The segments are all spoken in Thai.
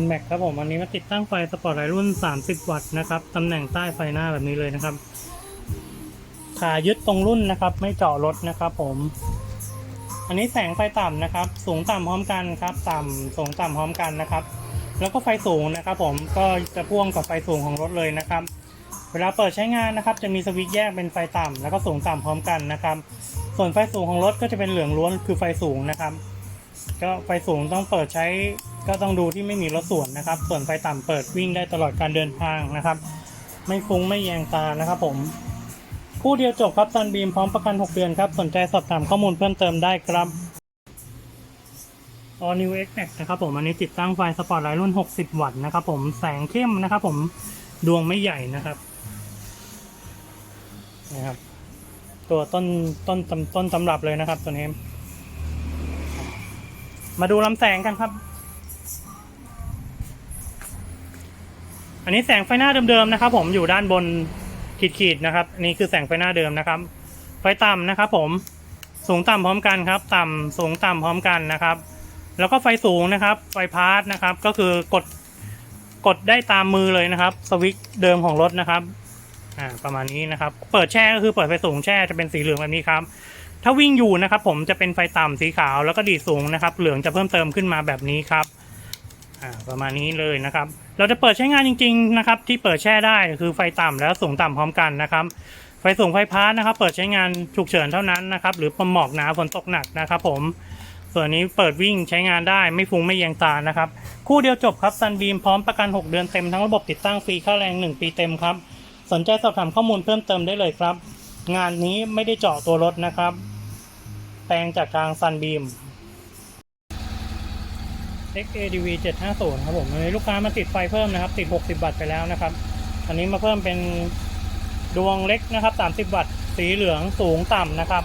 NMAX ครับผมอันนี้มาติดตั้งไฟสปอร์ตไลท์รุ่น 30 วัตต์นะครับตำแหน่งใต้ไฟหน้าแบบนี้เลยนะครับ ขายึดตรงรุ่นนะครับ ไม่เจาะรถนะครับ ผม อันนี้แสงไฟต่ำนะครับ สูงต่ำพร้อมกันครับ ต่ำสูงต่ำพร้อมกันนะครับ แล้วก็ไฟสูงนะครับ ผมก็จะพ่วงกับไฟสูงของรถเลยนะครับ เวลาเปิดใช้งานนะครับ จะมีสวิตช์แยกเป็นไฟต่ำแล้วก็สูงต่ำพร้อมกันนะครับ ส่วนไฟสูงของรถก็จะเป็นเหลืองล้วนคือไฟสูงนะครับ ก็ไฟสูงต้องเปิดใช้ ก็ต้องดูที่ไม่มีรถสวนนะครับ ส่วนไฟต่ำเปิดวิ่งได้ตลอดการเดินทางนะครับ ไม่ฟุ้งไม่แยงตานะครับผมคู่เดียวจบครับซันบีมพร้อมประกัน 6 เดือนครับ สนใจสอบถามข้อมูลเพิ่มเติมได้ครับ All New X Max นะครับผมอันนี้ติดตั้งไฟสปอร์ตไลท์รุ่น 60 วัตต์นะครับผมแสงเข้มนะครับผมดวงไม่ใหญ่นะครับนะครับ ตัวต้นต้นต้นต้นตำรับเลยนะครับตัวนี้ มาดูลำแสงกันครับ อันนี้แสงไฟหน้าเดิมๆนะครับ ผมอยู่ด้านบนขีดๆนะครับนนี่คือแสงไฟหน้าเดิมนะครับ ไฟต่ำนะครับ ผมสูงต่ำพร้อมกันครับ ต่ำสูงต่ำพร้อมกันนะครับ แล้วก็ไฟสูงนะครับ ไฟพาร์ทนะครับ ก็คือกดกดได้ตามมือเลยนะครับ สวิตช์เดิมของรถนะครับอ่าประมาณนี้นะครับ เปิดแช่ก็คือเปิดไฟสูงแช่จะเป็นสีเหลืองแบบนี้ครับ ถ้าวิ่งอยู่นะครับ ผมจะเป็นไฟต่ำสีขาวแล้วก็ดีดสูงนะครับ เหลืองจะเพิ่มเติมขึ้นมาแบบนี้ครับ อ่าประมาณนี้เลยนะครับ เราจะเปิดใช้งานจริง ๆ นะครับ ที่เปิดแช่ได้คือไฟต่ำแล้วสูงต่ำพร้อมกันนะครับ ไฟสูงไฟพาร์นะครับ เปิดใช้งานฉุกเฉินเท่านั้นนะครับ หรือหมอกหนาฝนตกหนักนะครับ ผม ส่วนนี้เปิดวิ่งใช้งานได้ไม่ฟุ้งไม่แยงตานะครับ คู่เดียวจบครับซันบีมพร้อมประกัน 6 เดือนเต็มทั้งระบบติดตั้งฟรีค่าแรง 1 ปีเต็มครับ สนใจสอบถามข้อมูลเพิ่มเติมได้เลยครับ งานนี้ไม่ได้เจาะตัวรถนะครับ แปลงจากทางซันบีม XADV 750ครับผมวันนี้ลูกค้ามาติดไฟเพิ่มนะครับติด 60 วัตต์ไปแล้วนะครับ อันนี้มาเพิ่มเป็นดวงเล็กนะครับ 30 วัตต์ สีเหลืองสูงต่ำนะครับ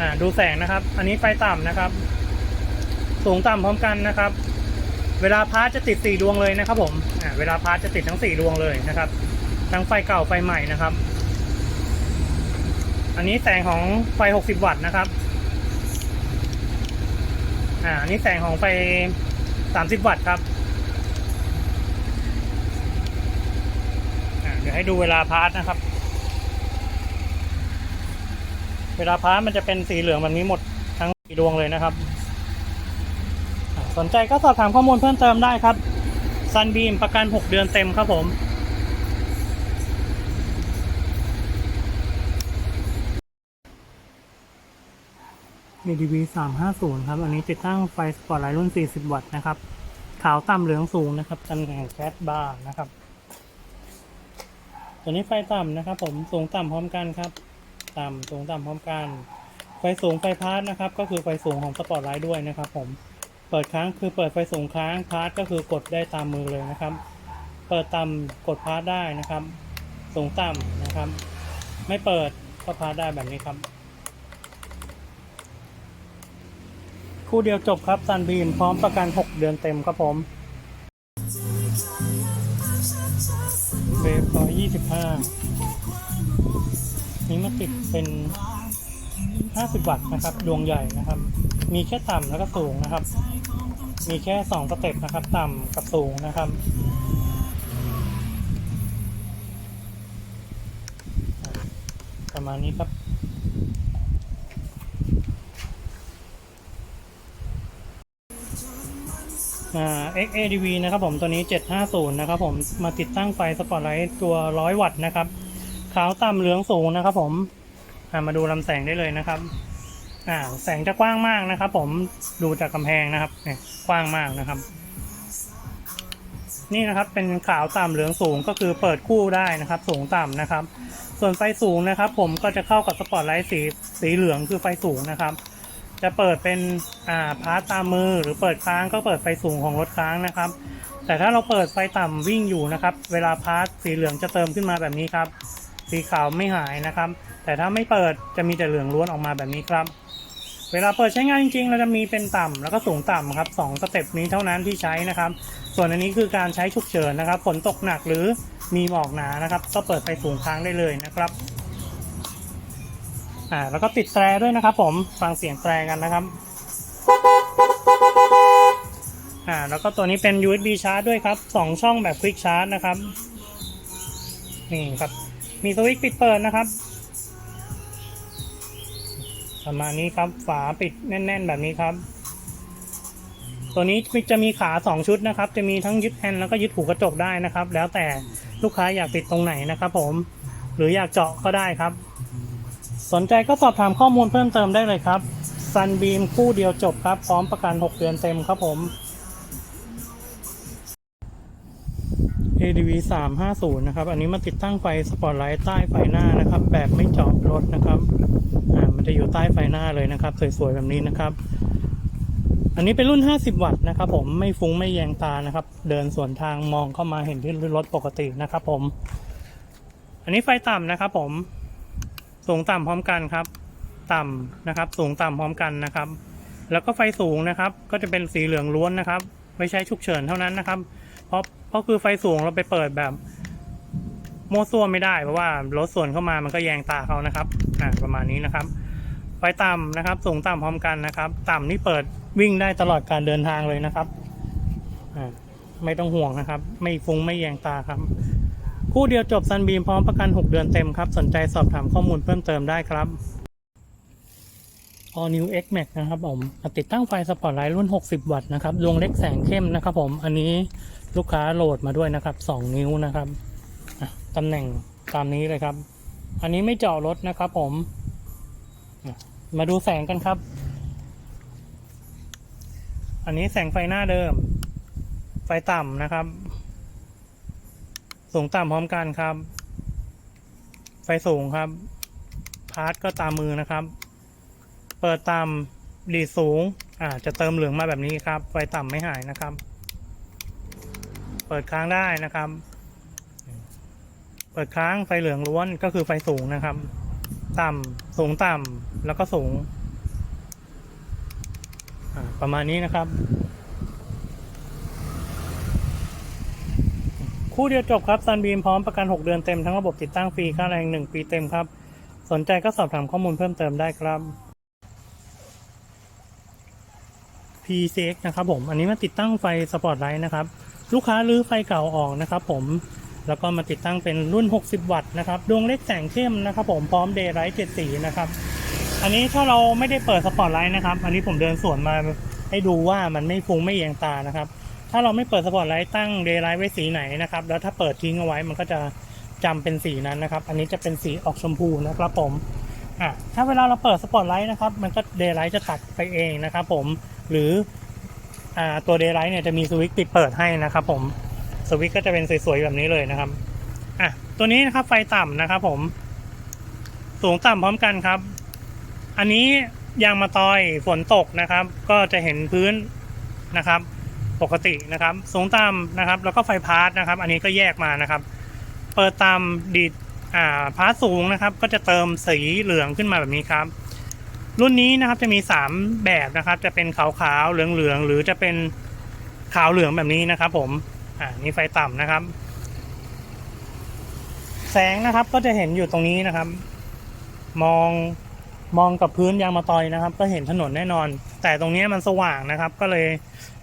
อ่าดูแสงนะครับ อันนี้ไฟต่ำนะครับ สูงต่ำพร้อมกันนะครับ เวลาพาร์ทจะติด 4 ดวงเลยนะครับ ผมอ่าเวลาพาร์ทจะติดทั้ง 4 ดวงเลยนะครับ ทั้งไฟเก่าไฟใหม่นะครับ อันนี้แสงของไฟ 60 วัตต์นะครับ อ่าอันนี้แสงของไฟ 30 วัตต์ครับเดี๋ยวให้ดูเวลาพาร์ทนะครับ เวลาพาร์ทมันจะเป็นสีเหลืองแบบนี้หมดทั้งสีดวงเลยนะครับ สนใจก็สอบถามข้อมูลเพิ่มเติมได้ครับซันบีมประกัน 6 เดือนเต็มครับผม มีดีวีสามห้าศูนย์ครับ อันนี้ติดตั้งไฟสปอตไลท์รุ่น 40 วัตต์นะครับ ขาวต่ำเหลืองสูงนะครับตำแหน่งแคสบาร์นะครับ ตัวนี้ไฟต่ำนะครับ ผมสูงต่ำพร้อมกันครับ ต่ำสูงต่ำพร้อมกัน ไฟสูงไฟพาร์ทนะครับ ก็คือไฟสูงของสปอตไลท์ด้วยนะครับ ผม เปิดค้างคือเปิดไฟสูงค้างพาร์ทก็คือกดได้ตามมือเลยนะครับ เปิดต่ำกดพาร์ทได้นะครับ สูงต่ำนะครับ ไม่เปิดก็พาร์ทได้แบบนี้ครับ คู่เดียวจบครับซันบีมพร้อมประกัน 6 เดือนเต็มครับผมเวฟร้อยยี่สิบห้านี้มาติดเป็น 50 วัตต์นะครับ ดวงใหญ่นะครับ มีแค่ต่ำแล้วก็สูงนะครับ มีแค่2สเต็ปนะครับ ต่ำกับสูงนะครับประมาณนี้ครับ อ่า XADV นะครับผมตัวนี้ 750 นะครับผมมาติดตั้งไฟสปอตไลท์ตัว 100 วัตต์นะครับ ขาวต่ำเหลืองสูงนะครับผมามาดูลำแสงได้เลยนะครับแสงจะกว้างมากนะครับ ผมดูจากกำแพงนะครับเนี่ยกว้างมากนะครับ นี่นะครับเป็นขาวต่ำเหลืองสูงก็คือเปิดคู่ได้นะครับ สูงต่ำนะครับ ส่วนไฟสูงนะครับ ผมก็จะเข้ากับสปอตไลท์สีสีเหลืองคือไฟสูงนะครับ จะเปิดเป็นอ่าพาร์ตตามมือหรือเปิดค้างก็เปิดไฟสูงของรถค้างนะครับ แต่ถ้าเราเปิดไฟต่ำวิ่งอยู่นะครับ เวลาพาร์ตสีเหลืองจะเติมขึ้นมาแบบนี้ครับ สีขาวไม่หายนะครับ แต่ถ้าไม่เปิดจะมีแต่เหลืองล้วนออกมาแบบนี้ครับ เวลาเปิดใช้งานจริงๆ เราจะมีเป็นต่ำแล้วก็สูงต่ำครับสองสเต็ปนี้เท่านั้นที่ใช้นะครับ ส่วนอันนี้คือการใช้ฉุกเฉินนะครับฝนตกหนักหรือมีหมอกหนานะครับ ก็เปิดไฟสูงค้างได้เลยนะครับ อ่าแล้วก็ติดแตรด้วยนะครับ ผมฟังเสียงแตรกันนะครับอ่าแล้วก็ตัวนี้เป็น USB ชาร์จด้วยครับสองช่องแบบควิกชาร์จนะครับนี่ครับมีสวิตช์ปิดเปิดนะครับประมาณนี้ครับฝาปิดแน่น ๆ แบบนี้ครับ ตัวนี้จะมีขา 2 ชุดนะครับ จะมีทั้งยึดแฮนด์แล้วก็ยึดหูกระจกได้นะครับ แล้วแต่ลูกค้าอยากติดตรงไหนนะครับ ผม หรืออยากเจาะก็ได้ครับ สนใจก็สอบถามข้อมูลเพิ่มเติมได้เลยครับซันบีมคู่เดียวจบครับ พร้อมประกัน 6 เดือนเต็มครับผม ADV 350 นะครับ อันนี้มาติดตั้งไฟสปอตไลท์ใต้ไฟหน้านะครับ แบบไม่เจาะรถนะครับอ่ามันจะอยู่ใต้ไฟหน้าเลยนะครับ สวยๆแบบนี้นะครับ อันนี้เป็นรุ่น 50 วัตต์นะครับผมไม่ฟุ้งไม่แยงตานะครับ เดินสวนทางมองเข้ามาเห็นที่รถปกตินะครับผม อันนี้ไฟต่ำนะครับผม สูงต่ำพร้อมกันครับ ต่ำนะครับ สูงต่ำพร้อมกันนะครับ แล้วก็ไฟสูงนะครับ ก็จะเป็นสีเหลืองล้วนนะครับ ไม่ใช่ฉุกเฉินเท่านั้นนะครับ เพราะเพราะคือไฟสูงเราไปเปิดแบบโม้ซ่วไม่ได้เพราะว่ารถส่วนเข้ามามันก็แยงตาเขานะครับอ่าประมาณนี้นะครับ ไฟต่ำนะครับ สูงต่ำพร้อมกันนะครับ ต่ำนี่เปิดวิ่งได้ตลอดการเดินทางเลยนะครับอ่าไม่ต้องห่วงนะครับ ไม่ฟุ้งไม่แยงตาครับ คู่เดียวจบซันบีมพร้อมประกัน 6 เดือนเต็มครับ สนใจสอบถามข้อมูลเพิ่มเติมได้ครับ All New X Max นะครับผมติดตั้งไฟสปอตไลท์รุ่น 60 วัตต์นะครับดวงเล็กแสงเข้มนะครับผม อันนี้ลูกค้าโหลดมาด้วยนะครับ 2 นิ้วนะครับตำแหน่งตามนี้เลยครับ อันนี้ไม่เจาะรถนะครับผม มาดูแสงกันครับ อันนี้แสงไฟหน้าเดิม ไฟต่ำนะครับ สูงต่ำพร้อมกันครับ ไฟสูงครับ พาร์ทก็ตามมือนะครับ เปิดตามดีสูง อ่า จะเติมเหลืองมาแบบนี้ครับ ไฟต่ำไม่หายนะครับ เปิดค้างได้นะครับ เปิดค้างไฟเหลืองล้วนก็คือไฟสูงนะครับ ต่ำสูงต่ำแล้วก็สูงอ่าประมาณนี้นะครับ คู่เดียวจบครับซันบีมพร้อมประกัน 6 เดือนเต็มทั้งระบบติดตั้งฟรีค่าแรง 1 ปีเต็มครับ สนใจก็สอบถามข้อมูลเพิ่มเติมได้ครับ PCX นะครับผม อันนี้มาติดตั้งไฟสปอตไลท์นะครับ ลูกค้ารื้อไฟเก่าออกนะครับผม แล้วก็มาติดตั้งเป็นรุ่น 60 วัตต์นะครับ ดวงเล็กแสงเข้มนะครับผม พร้อมเดย์ไลท์7สีนะครับ อันนี้ถ้าเราไม่ได้เปิดสปอตไลท์นะครับ อันนี้ผมเดินสวนมาให้ดูว่ามันไม่ฟุ้งไม่เอียงตานะครับ ถ้าเราไม่เปิดสปอตไลท์ตั้งเดย์ไลท์ไว้สีไหนนะครับ แล้วถ้าเปิดทิ้งเอาไว้มันก็จะจำเป็นสีนั้นนะครับ อันนี้จะเป็นสีออกชมพูนะครับผมอะถ้าเวลาเราเปิดสปอตไลท์นะครับ มันก็เดย์ไลท์จะตัดไปเองนะครับผม หรืออ่าตัวเดย์ไลท์เนี่ยจะมีสวิตช์ปิดเปิดให้นะครับผม สวิตช์ก็จะเป็นสวยๆแบบนี้เลยนะครับอะตัวนี้นะครับไฟต่ำนะครับผม สูงต่ำพร้อมกันครับ อันนี้ยางมาตอยฝนตกนะครับ ก็จะเห็นพื้นนะครับ ปกตินะครับ สูงต่ำนะครับ แล้วก็ไฟพาร์ทนะครับ อันนี้ก็แยกมานะครับ เปิดตามดีดอ่าพาร์ทสูงนะครับ ก็จะเติมสีเหลืองขึ้นมาแบบนี้ครับ รุ่นนี้นะครับจะมี 3 แบบนะครับ จะเป็นขาวขาวๆเหลืองเหลืองๆหรือจะเป็นขาวเหลืองแบบนี้นะครับ ผมอ่านี่ไฟต่ำนะครับ แสงนะครับก็จะเห็นอยู่ตรงนี้นะครับ มองมองกับพื้นยางมาตอยนะครับ ก็เห็นถนนแน่นอน แต่ตรงนี้มันสว่างนะครับ ก็เลย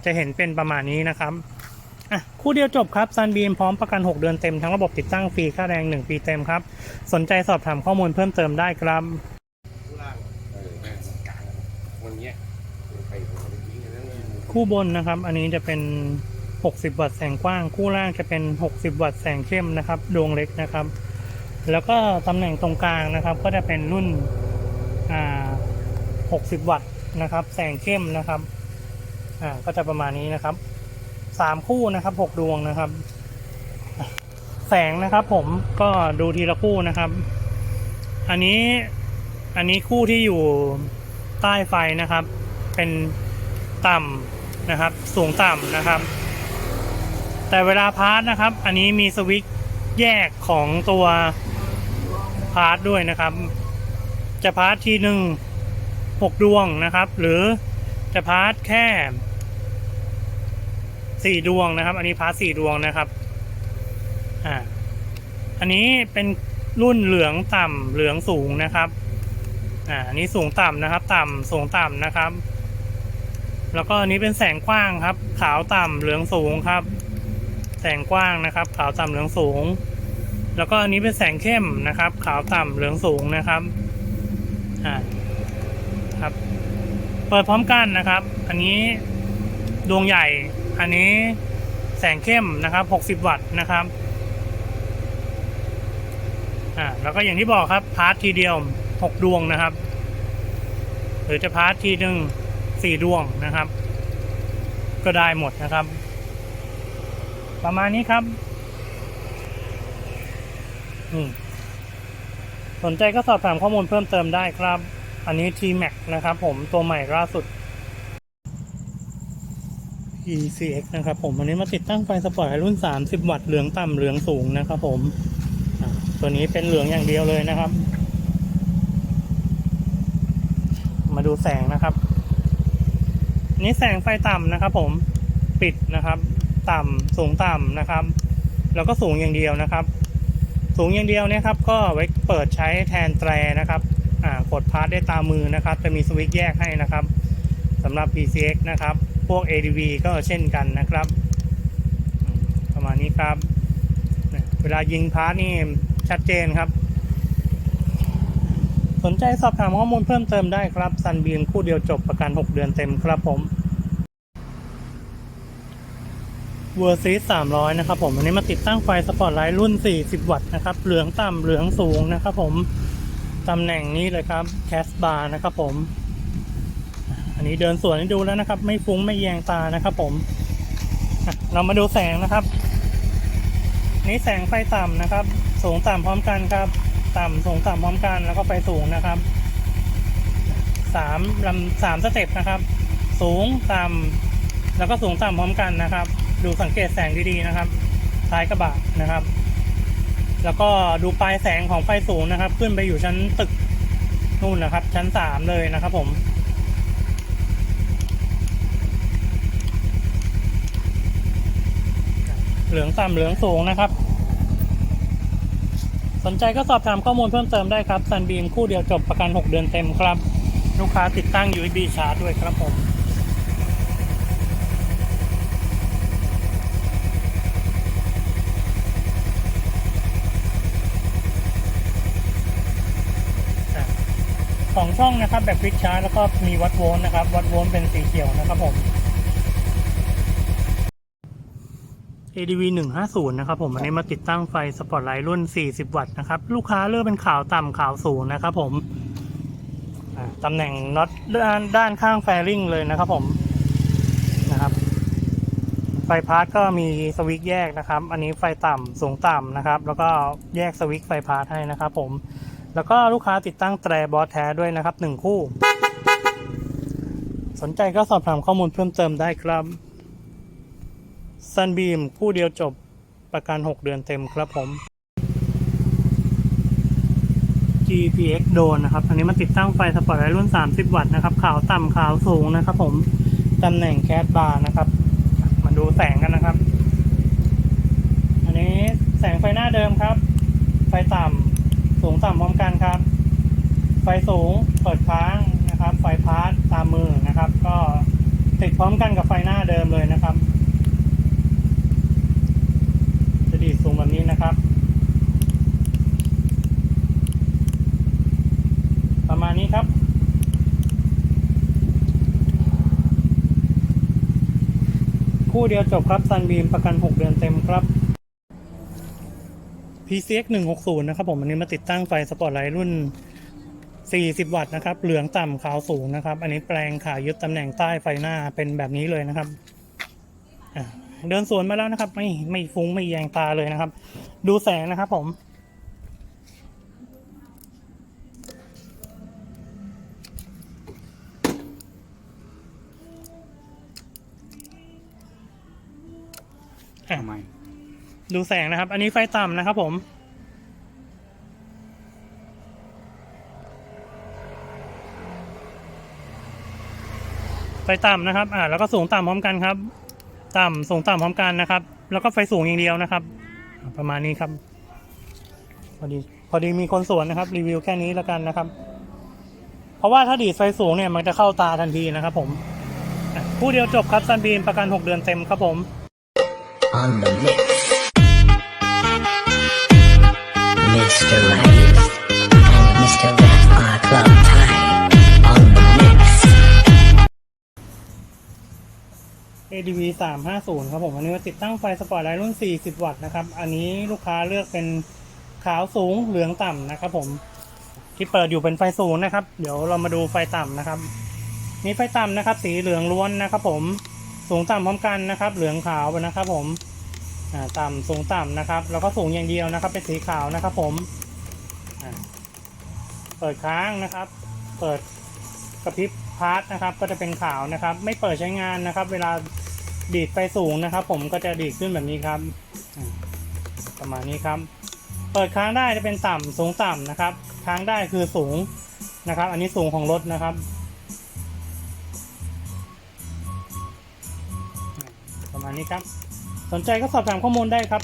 จะเห็นเป็นประมาณนี้นะครับอะคู่เดียวจบครับซันบีมพร้อมประกัน 6 เดือนเต็มทั้งระบบติดตั้งฟรีค่าแรง 1 ปีเต็มครับ สนใจสอบถามข้อมูลเพิ่มเติมได้ครับคู่บนนะครับ อันนี้จะเป็น 60 วัตต์แสงกว้าง คู่ล่างจะเป็น 60 วัตต์แสงเข้มนะครับ ดวงเล็กนะครับ แล้วก็ตำแหน่งตรงกลางนะครับ ก็จะเป็นรุ่นอ่า60 วัตต์นะครับ แสงเข้มนะครับ อ่าก็จะประมาณนี้นะครับสามคู่นะครับหกดวงนะครับ แสงนะครับ ผมก็ดูทีละคู่นะครับ อันนี้อันนี้คู่ที่อยู่ใต้ไฟนะครับ เป็นต่ำนะครับ สูงต่ำนะครับ แต่เวลาพาร์ทนะครับ อันนี้มีสวิตช์แยกของตัวพาร์ทด้วยนะครับ จะพาร์ททีหนึ่งหกดวงนะครับ หรือจะพาร์ทแค่ สี่ดวงนะครับ อันนี้พาร์ทสี่ดวงนะครับ อ่า อันนี้เป็นรุ่นเหลืองต่ำเหลืองสูงนะครับ อ่า อันนี้สูงต่ำนะครับ ต่ำสูงต่ำนะครับ แล้วก็อันนี้เป็นแสงกว้างครับ ขาวต่ำเหลืองสูงครับ แสงกว้างนะครับ ขาวต่ำเหลืองสูง แล้วก็อันนี้เป็นแสงเข้มนะครับ ขาวต่ำเหลืองสูงนะครับ อ่า ครับ เปิดพร้อมกันนะครับ อันนี้ดวงใหญ่ อันนี้แสงเข้มนะครับ 60 วัตต์นะครับอ่าแล้วก็อย่างที่บอกครับพาร์ททีเดียว 6 ดวงนะครับ หรือจะพาร์ททีหนึ่งสี่ดวงนะครับ ก็ได้หมดนะครับ ประมาณนี้ครับอืมสนใจก็สอบถามข้อมูลเพิ่มเติมได้ครับ อันนี้ T-Max นะครับ ผมตัวใหม่ล่าสุด ECX นะครับผมอันนี้มาติดตั้งไฟสปอร์ตรุ่น 30 วัตต์เหลืองต่ำเหลืองสูงนะครับผมตัวนี้เป็นเหลืองอย่างเดียวเลยนะครับ มาดูแสงนะครับ นี่แสงไฟต่ำนะครับ ผมปิดนะครับ ต่ำสูงต่ำนะครับ แล้วก็สูงอย่างเดียวนะครับ สูงอย่างเดียวเนี่ยครับ ก็ไว้เปิดใช้แทนแตรนะครับกดพาร์ทได้ตามมือนะครับ จะมีสวิตช์แยกให้นะครับสำหรับ PCX นะครับ พวก ADV ก็เช่นกันนะครับ ประมาณนี้ครับ เวลายิงพาร์ทนี่ชัดเจนครับ สนใจสอบถามข้อมูลเพิ่มเติมได้ครับซันบีมคู่เดียวจบประกัน 6 เดือนเต็มครับผมเวอร์ซีส300นะครับผมอันนี้มาติดตั้งไฟสปอตไลท์รุ่น 40 วัตต์นะครับ เหลืองต่ำเหลืองสูงนะครับผม ตำแหน่งนี้เลยครับแคสบาร์นะครับผม นี้เดินสวนให้ดูแล้วนะครับ ไม่ฟุ้งไม่แยงตานะครับ ผมเรามาดูแสงนะครับ นี่แสงไฟต่ำนะครับ สูงต่ำพร้อมกันครับ ต่ำสูงต่ำพร้อมกันแล้วก็ไฟสูงนะครับสามลำสามสเต็ปนะครับ สูงต่ำแล้วก็สูงต่ำพร้อมกันนะครับ ดูสังเกตแสงดีๆนะครับท้ายกระบะนะครับ แล้วก็ดูปลายแสงของไฟสูงนะครับ ขึ้นไปอยู่ชั้นตึกนู่นนะครับ ชั้นสามเลยนะครับ ผม เหลืองต่ำเหลืองสูงนะครับ สนใจก็สอบถามข้อมูลเพิ่มเติมได้ครับซันบีมคู่เดียวจบประกัน 6 เดือนเต็มครับ ลูกค้าติดตั้ง USB ชาร์จด้วยครับผมอะของช่องนะครับแบบควิกชาร์จแล้วก็มีวัดโวลต์นะครับ วัดโวลต์เป็นสีเขียวนะครับผม ADV 150 นะครับผมอันนี้มาติดตั้งไฟสปอตไลท์รุ่น 40 วัตต์นะครับ ลูกค้าเลือกเป็นขาวต่ำขาวสูงนะครับผมอ่าตำแหน่งน็อตด้านด้านข้างแฟริงเลยนะครับผมนะครับ ไฟพาร์ทก็มีสวิตช์แยกนะครับ อันนี้ไฟต่ำสูงต่ำนะครับ แล้วก็แยกสวิตช์ไฟพาร์ทให้นะครับผม แล้วก็ลูกค้าติดตั้งแตรบอสแท้ด้วยนะครับหนึ่งคู่ สนใจก็สอบถามข้อมูลเพิ่มเติมได้ครับ ซันบีมคู่เดียวจบประกัน 6 เดือนเต็มครับผม GPX โดนนะครับ อันนี้มาติดตั้งไฟสปอร์ตไลท์รุ่น 30 วัตต์นะครับ ขาวต่ำขาวสูงนะครับผม ตำแหน่งแคสบาร์นะครับ มาดูแสงกันนะครับ อันนี้แสงไฟหน้าเดิมครับ ไฟต่ำสูงต่ำพร้อมกันครับ ไฟสูงเปิดค้างนะครับ ไฟพาร์ทตามมือนะครับ ก็ติดพร้อมกันกับไฟหน้าเดิมเลยนะครับ จะดีด สูงแบบนี้นะครับ ประมาณนี้ครับคู่เดียวจบครับซันบีมประกัน 6 เดือนเต็มครับ PCX 160 นะครับผมอันนี้มาติดตั้งไฟสปอตไลท์รุ่น 40 วัตต์นะครับ เหลืองต่ำขาวสูงนะครับ อันนี้แปลงขายึดตำแหน่งใต้ไฟหน้าเป็นแบบนี้เลยนะครับ เดินสวนมาแล้วนะครับ ไม่ไม่ฟุ้งไม่แยงตาเลยนะครับ ดูแสงนะครับผมอะทำไมดูแสงนะครับ อันนี้ไฟต่ำนะครับผม ไฟต่ำนะครับ อ่า แล้วก็สูงต่ำพร้อมกันครับ ต่ำสูงต่ำพร้อมกันนะครับ แล้วก็ไฟสูงอย่างเดียวนะครับ ประมาณนี้ครับ พอดีพอดีมีคนสวนนะครับ รีวิวแค่นี้แล้วกันนะครับ เพราะว่าถ้าดีดไฟสูงเนี่ยมันจะเข้าตาทันทีนะครับ ผมอะคู่เดียวจบครับซันบีมประกัน 6 เดือนเต็มครับผม on the mix. Mr. Rice and Mr. Rap are Club Thai on ADV 350 ครับผม อันนี้มาติดตั้งไฟสปอร์ตไลท์รุ่น 40 วัตต์นะครับ อันนี้ลูกค้าเลือกเป็นขาวสูงเหลืองต่ำนะครับผม ที่เปิดอยู่เป็นไฟสูงนะครับ เดี๋ยวเรามาดูไฟต่ำนะครับ นี่ไฟต่ำนะครับ สีเหลืองล้วนนะครับผม สูงต่ำพร้อมกันนะครับ เหลืองขาวนะครับผมต่ำสูงต่ำนะครับ แล้วก็สูงอย่างเดียวนะครับ เป็นสีขาวนะครับผม เปิดค้างนะครับ เปิดกระพริบพาร์ทนะครับ ก็จะเป็นขาวนะครับ ไม่เปิดใช้งานนะครับ เวลา ดีดไฟสูงนะครับ ผมก็จะดีดขึ้นแบบนี้ครับ ประมาณนี้ครับ เปิดค้างได้จะเป็นต่ำสูงต่ำนะครับ ค้างได้คือสูงนะครับ อันนี้สูงของรถนะครับประมาณนี้ครับ สนใจก็สอบถามข้อมูลได้ครับ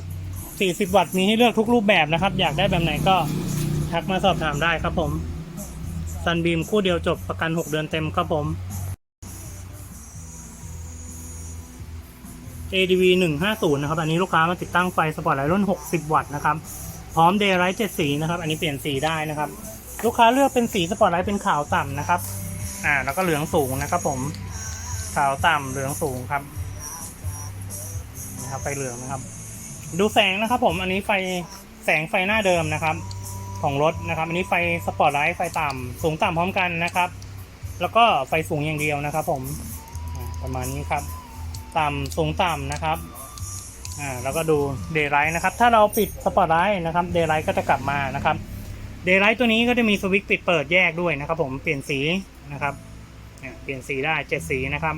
40 วัตต์มีให้เลือกทุกรูปแบบนะครับ อยากได้แบบไหนก็ทักมาสอบถามได้ครับผมซันบีมคู่เดียวจบประกัน 6 เดือนเต็มครับผม ADV 150นะครับ อันนี้ลูกค้ามาติดตั้งไฟสปอร์ตไลท์รุ่น 60 วัตต์นะครับ พร้อม Daylight 7สีนะครับ อันนี้เปลี่ยนสีได้นะครับ ลูกค้าเลือกเป็นสีสปอร์ตไลท์เป็นขาวต่ำนะครับ อ่า แล้วก็เหลืองสูงนะครับผม ขาวต่ำเหลืองสูงครับนะครับ ไฟเหลืองนะครับ ดูแสงนะครับ ผม อันนี้ไฟแสงไฟหน้าเดิมนะครับ ของรถนะครับ อันนี้ไฟสปอร์ตไลท์ไฟต่ำสูงต่ำพร้อมกันนะครับ แล้วก็ไฟสูงอย่างเดียวนะครับ ผม ประมาณนี้ครับ ต่ำสูงต่ำนะครับอ่าแล้วก็ดูเดย์ไลท์นะครับ ถ้าเราปิดสปอร์ตไลท์นะครับเดย์ไลท์ก็จะกลับมานะครับเดย์ไลท์ตัวนี้ก็จะมีสวิตช์ปิดเปิดแยกด้วยนะครับ ผมเปลี่ยนสีนะครับเปลี่ยนสีได้เจ็ดสีนะครับ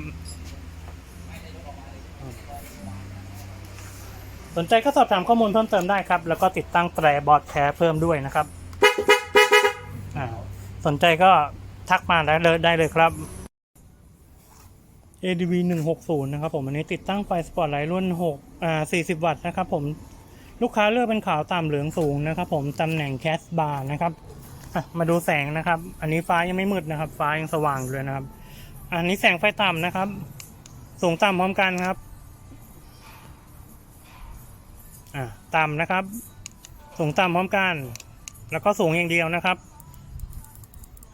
สนใจก็สอบถามข้อมูลเพิ่มเติมได้ครับ แล้วก็ติดตั้งแตรบอร์ดแคร์เพิ่มด้วยนะครับอ่าสนใจก็ทักมาได้เลยได้เลยครับ ADV 160 นะครับผมอันนี้ติดตั้งไฟสปอตไลท์รุ่น6อ่า40 วัตต์นะครับผมลูกค้าเลือกเป็นขาวต่ำเหลืองสูงนะครับผมตำแหน่งแคสบาร์นะครับมาดูแสงนะครับ อันนี้ฟ้ายังไม่มืดนะครับ ฟ้ายังสว่างเลยนะครับ อันนี้แสงไฟต่ำนะครับ สูงต่ำพร้อมกันครับอ่าต่ำนะครับ สูงต่ำพร้อมกัน แล้วก็สูงอย่างเดียวนะครับ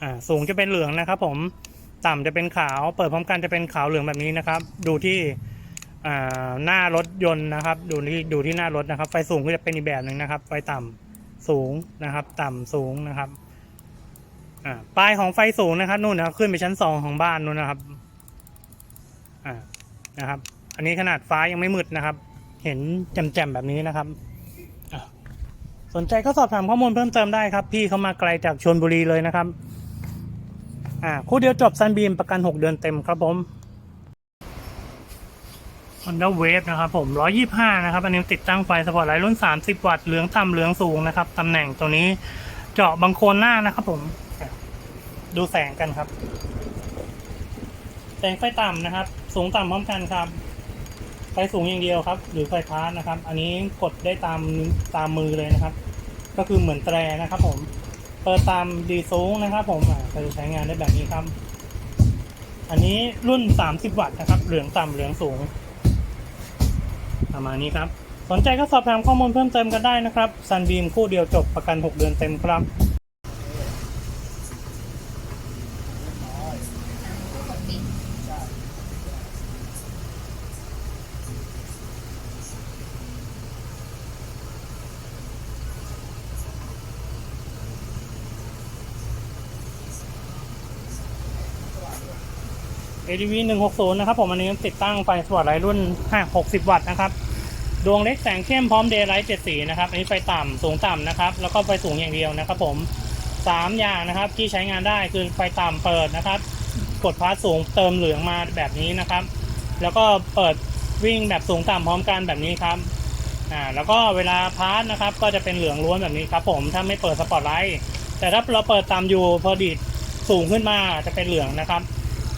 อ่าสูงจะเป็นเหลืองนะครับผม ต่ำจะเป็นขาว เปิดพร้อมกันจะเป็นขาวเหลืองแบบนี้นะครับ ดูที่หน้ารถยนต์นะครับ ดูที่ดูที่หน้ารถนะครับ ไฟสูงก็จะเป็นอีกแบบหนึ่งนะครับ ไฟต่ำสูงนะครับ ต่ำสูงนะครับปลายของไฟสูงนะครับนู่นนะครับขึ้นไปชั้นสองของบ้านนู่นนะครับนะครับ อันนี้ขนาดฟ้ายังไม่มืดนะครับ เห็นแจ่มๆแบบนี้นะครับสนใจก็สอบถามข้อมูลเพิ่มเติมได้ครับ พี่เขามาไกลจากชนบุรีเลยนะครับ อ่าคู่เดียวจบซันบีมประกัน 6 เดือนเต็มครับผม Honda Wave นะครับผม 125 นะครับ อันนี้ติดตั้งไฟสปอร์ตไลท์รุ่น 30 วัตต์ เหลืองต่ำเหลืองสูงนะครับ ตำแหน่งตัวนี้เจาะบังโคลนหน้านะครับผม ดูแสงกันครับ แสงไฟต่ำนะครับ สูงต่ำพร้อมกันครับ ไฟสูงอย่างเดียวครับ หรือไฟพาสนะครับ อันนี้กดได้ตามตามมือเลยนะครับ ก็คือเหมือนแตรนะครับผม เปิดตามดีซูงนะครับ ผมก็จะใช้งานได้แบบนี้ครับ อันนี้รุ่น 30 วัตต์นะครับ เหลืองต่ำเหลืองสูง ประมาณนี้ครับ สนใจก็สอบถามข้อมูลเพิ่มเติมกันได้นะครับซันบีมคู่เดียวจบประกัน 6 เดือนเต็มครับ ADV 160 นะครับผมอันนี้ติดตั้งไฟสปอร์ตไลท์รุ่น 560 วัตต์นะครับ ดวงเล็กแสงเข้มพร้อมเดย์ไลท์7สีนะครับ อันนี้ไฟต่ำสูงต่ำนะครับ แล้วก็ไฟสูงอย่างเดียวนะครับผม 3 อย่างนะครับที่ใช้งานได้คือไฟต่ำเปิดนะครับ กดพาสสูงเติมเหลืองมาแบบนี้นะครับ แล้วก็เปิดวิ่งแบบสูงต่ำพร้อมกันแบบนี้ครับ อ่า แล้วก็เวลาพาสนะครับก็จะเป็นเหลืองล้วนแบบนี้ครับผมถ้าไม่เปิดสปอตไลท์ แต่ถ้าเราเปิดตามอยู่พอดีดสูงขึ้นมาจะเป็นเหลืองนะครับ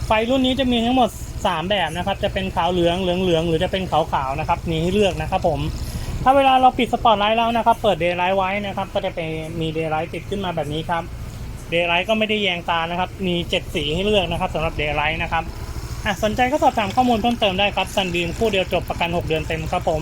ไฟรุ่นนี้จะมีทั้งหมด 3 แบบนะครับ จะเป็นขาวเหลืองเหลืองเหลืองหรือจะเป็นขาวขาวนะครับ มีให้เลือกนะครับผม ถ้าเวลาเราปิดสปอตไลท์แล้วนะครับ เปิดเดย์ไลท์ไว้นะครับ ก็จะเป็นมีเดย์ไลท์ติดขึ้นมาแบบนี้ครับ เดย์ไลท์ก็ไม่ได้แยงตานะครับ มี 7 สีให้เลือกนะครับสำหรับเดย์ไลท์นะครับ อะสนใจก็สอบถามข้อมูลเพิ่มเติมได้ครับซันบีมคู่เดียวจบประกัน 6 เดือนเต็มครับผม